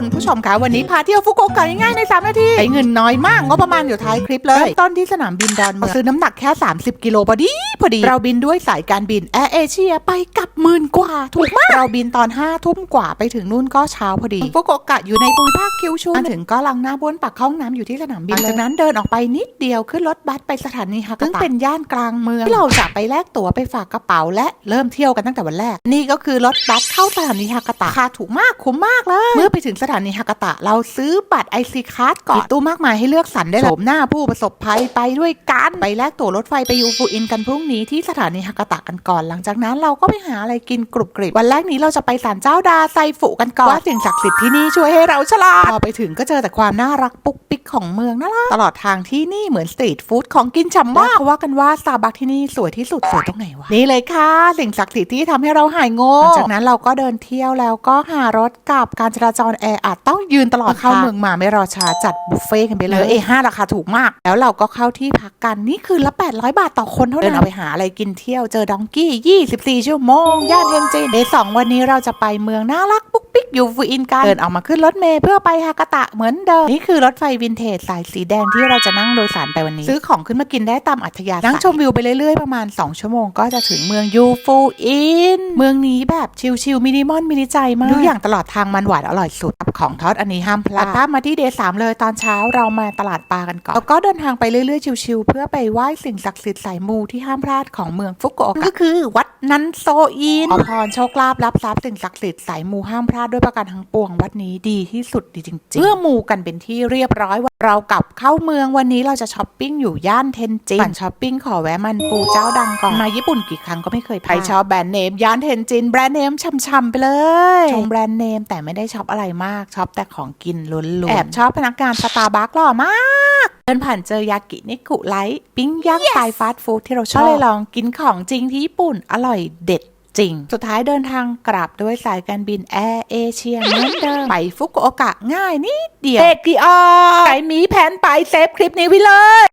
คนผู้ชมคะวันนี้พาเที่ยวฟุกุโอกะง่ายๆใน 3 นาทีใช้เงินน้อยมากงบประมาณอยู่ท้ายคลิปเลยเริ่มต้นที่สนามบินดอนเมืองซื้อน้ำหนักแค่ 30 กิโลพอดีพอดี เราบินด้วยสายการบินแอร์เอเชียไปกลับหมื่นกว่า ถูกมาก เราบินตอน5ทุ่มกว่าไปถึงนู่นก็เช้าพอดีฟุกุโอกะอยู่ในภูมิภาคคิวชูมาถึงก็ลังหน้าบ้วนปักเข้าห้องน้ำอยู่ที่สนามบินหลังจากนั้นเดินออกไปนิดเดียวขึ้นรถบัสไปสถานีฮากาตะซึ่งเป็นย่านกลางเมืองที่เราจะไปแลกตั๋วไปฝากกระเป๋าและเริ่มเที่ยวกันตั้งแต่วันแรก นี่ก็คือรถบัสเข้าสถานีฮากาตะราคาถูกมากคุ้มมากเลยเมื่อไปถึงสถานีฮากาตะ เราซื้อบัตรไอซีคาร์ดก่อนมีตู้มากมายให้เลือกสรรได้เลยโฉมหน้าผู้ประสบภัยไปด้วยกัน ไปแลกตั๋วรถไฟไปยูฟูอินกันพรุ่งนี้ที่สถานีฮากาตะกันก่อน หลังจากนั้นเราก็ไปหาอะไรกินกรุบกริบวันแรกนี้เราจะไปศาลเจ้าดาไซฟุกันก่อนว่าสิ่งศักดิ์สิทธิ์ที่นี่ช่วยให้เราฉลาดพอไปถึงก็เจอแต่ความน่ารักปุ๊กปิ๊กของเมืองน่ารักตลอดทางที่นี่เหมือนสตรีทฟู้ดของกินฉ่ำมากเขาว่ากันว่าสตาร์บัคที่นี่สวยที่สุดสวยตรงไหนวะนี่เลยค่ะสิ่งศักดิ์สิทธิ์ที่ทำให้เราหายโง่หลังจากนั้นเราก็เดินเที่ยวแล้วก็หารถกลับการจราจรแออัดต้องยืนตลอดเข้าเมืองมาไม่รอช้าจัดบุฟเฟ่ต์กันไปเลยเอห้าราคาถูกมาก แล้วเราก็เข้าที่พักกันนี่คือละ 800 บาทต่อคนเท่านั้นเดินเอาไปหาอะไรกินเที่ยวเจอดองกี้ 24 ชั่วโมง ย่านเวียงจินเดย์สองวันนี้เราจะไปเมืองน่ารักปุ๊ก ปิ๊กยูฟูอินกันเดินออกมาขึ้นรถเมล์เพื่อไปฮากาตะเหมือนเดิม นี่คือรถไฟวินเทจสายสีแดงที่เราจะนั่งโดยสารไปวันนี้ ซื้อของขึ้นมากินได้ตามอัธยาศัยนั่งชมวิวไปเรื่อยๆ ประมาณ 2 ชั่วโมงก็จะถึงเมืองยูฟูอินเมืองนี้แบบชิลๆมินิมอลมินิใจมากทุกอย่างตลอดทางมันหวานอร่อยสุดกับของทอดอันนี้ห้ามพลาดตัดภาพมาที่เดย์สามเลยตอนเช้าเรามาตลาดปลากันก่อนแล้วก็เดินทางไปเรื่อยๆชิลๆเพื่อไปไหว้สิ่งศักดิ์สิทธิ์สายมูที่ห้ามพลาดของเมืองฟุกุโอกะก็คือวัดนันโซอินขอพรโชคลาภรับทรัพย์สิ่งศักดิ์สิทธิ์สายมูห้ามพลาดด้วยประการทั้งปวงวัดนี้ดีที่สุดดีจริงๆเมื่อมูกันเป็นที่เรียบร้อยเรากลับเข้าเมืองวันนี้เราจะช้อปปิ้งอยู่ย่านเทนจินก่อนช้อปปิ้งขอแวะมันปูเจ้าดังก่อนมาญี่ปุ่นกี่ครั้งก็ไม่เคยพลาดใครชอบแบรนด์เนมย่านเทนจินแบรนด์เนมช่ำๆไปเลยชมแบรนด์เนมแต่ไม่ได้ช็อปอะไรมากช็อปแต่ของกินล้วนๆแอบชอบพนักงานสตาร์บัคหล่อมากเดินผ่านเจอยากินิกุไลท์ปิ้งย่างสไตล์ฟาสต์ฟู้ดที่เราชอบก็เลยลองกินของจริงที่ญี่ปุ่นอร่อยเด็ด จริง สุดท้ายเดินทางกลับด้วยสายการบินแอร์เอเชียเหมือนเดิมไปฟุกุโอกะง่ายนิดเดียวเด็กดีออใครมีแผนไปเซฟคลิปนี้ไว้เลย